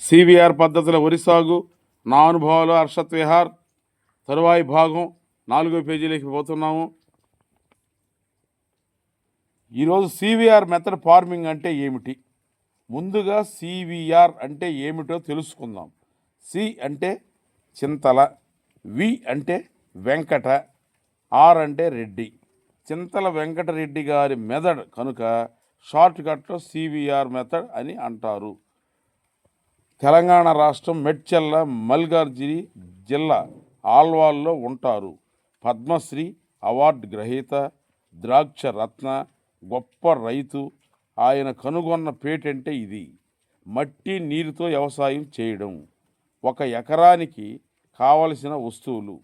CVR పద్ధతుల వరి సాగు నా అనుభవాలు హర్షత్ విహార్ తరువాయి భాగం నాలుగో పేజీలోకి పోతున్నాము. ఈరోజు సివిఆర్ మెథడ్ ఫార్మింగ్ అంటే ఏమిటి? ముందుగా సివిఆర్ అంటే ఏమిటో తెలుసుకుందాం. సి అంటే చింతల వి అంటే వెంకట ఆర్ అంటే రెడ్డి. చింతల వెంకటరెడ్డి గారి మెథడ్ కనుక షార్ట్ కట్లో సివిఆర్ మెథడ్ అని అంటారు. తెలంగాణ రాష్ట్రం మెడ్చెల్ల మల్కార్గిరి జిల్లా ఆల్వాల్లో ఉంటారు. పద్మశ్రీ అవార్డు గ్రహీత ద్రాక్ష రత్న గొప్ప రైతు. ఆయన కనుగొన్న పేటెంటే ఇది. మట్టి నీరుతో వ్యవసాయం చేయడం. ఒక ఎకరానికి కావలసిన వస్తువులు.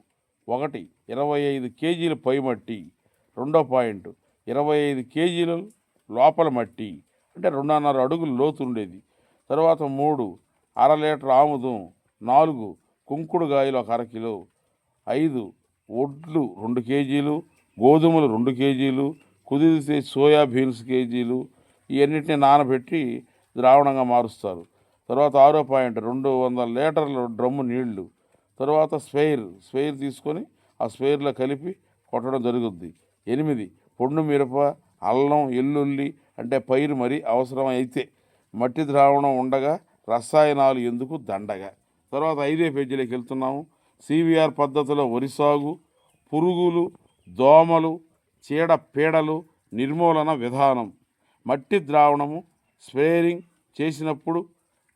ఒకటి ఇరవై ఐదు కేజీల పై మట్టి రెండో పాయింట్ ఇరవై ఐదు కేజీల లోపల మట్టి. అంటే రెండున్నర అడుగులు లోతుండేది తర్వాత మూడు అర లీటర్ ఆముదం నాలుగు కుంకుడుగాయలు ఒక అరకిలో ఐదు ఒడ్లు రెండు కేజీలు గోధుమలు రెండు కేజీలు కుదిరితే సోయా బీన్స్ కేజీలు ఇవన్నిటిని నానబెట్టి ద్రావణంగా మారుస్తారు. తర్వాత ఆరో పాయింట్ రెండు వందల లీటర్ల డ్రమ్ము నీళ్ళు తర్వాత స్పెయిర్ స్పెయిర్ తీసుకొని ఆ స్పెయిర్లో కలిపి కొట్టడం జరుగుద్ది. ఎనిమిది పొండు మిరప అల్లం ఎల్లుల్లి అంటే పైరు మరి అవసరం అయితే మట్టి ద్రావణం ఉండగా రసాయనాలు ఎందుకు దండగా? తర్వాత ఐదే పేజీలోకి వెళ్తున్నాము. సివిఆర్ పద్ధతిలో వరి సాగు పురుగులు దోమలు చీడ పీడలు నిర్మూలన విధానం మట్టి ద్రావణము స్ప్రేయింగ్ చేసినప్పుడు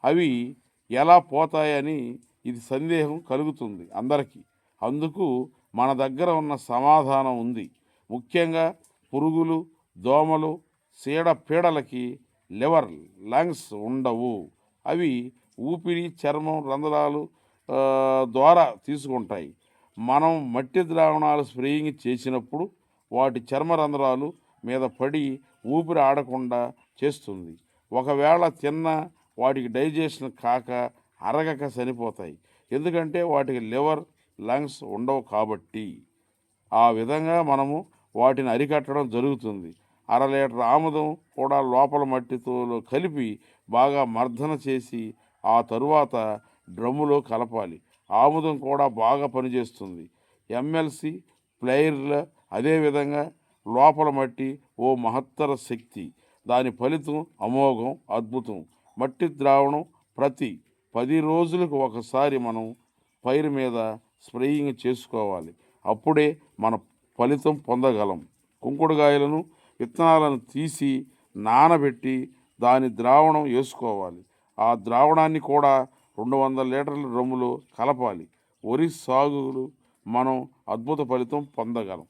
అవి ఎలా పోతాయని ఇది సందేహం కలుగుతుంది అందరికీ. అందుకు మన దగ్గర ఉన్న సమాధానం ఉంది. ముఖ్యంగా పురుగులు దోమలు చీడ పీడలకి లివర్ లంగ్స్ ఉండవు. అవి ఊపిరి చర్మం రంధ్రాలు ద్వారా తీసుకుంటాయి. మనం మట్టి ద్రావణాలు స్ప్రేయింగ్ చేసినప్పుడు వాటి చర్మ రంధ్రాలు మీద పడి ఊపిరి ఆడకుండా చేస్తుంది. ఒకవేళ తిన్న వాటికి డైజెషన్ కాక అరగక చనిపోతాయి. ఎందుకంటే వాటికి లివర్ లంగ్స్ ఉండవు కాబట్టి. ఆ విధంగా మనము వాటిని అరికట్టడం జరుగుతుంది. అర లీటర్ ఆముదం కూడా లోపల మట్టితో కలిపి బాగా మర్దన చేసి ఆ తరువాత డ్రమ్ములో కలపాలి. ఆముదం కూడా బాగా పనిచేస్తుంది. ఎమ్మెల్సీ ప్లేయర్ల అదేవిధంగా లోపల మట్టి ఓ మహత్తర శక్తి. దాని ఫలితం అమోఘం అద్భుతం. మట్టి ద్రావణం ప్రతి పది రోజులకు ఒకసారి మనం పైరు మీద స్ప్రేయింగ్ చేసుకోవాలి. అప్పుడే మన ఫలితం పొందగలం. కుంకుడుగాయలను విత్తనాలను తీసి నానబెట్టి దాని ద్రావణం వేసుకోవాలి. ఆ ద్రావణాన్ని కూడా రెండు వందల లీటర్ల డ్రమ్ములో కలపాలి. వరి సాగులు మనం అద్భుత ఫలితం పొందగలం.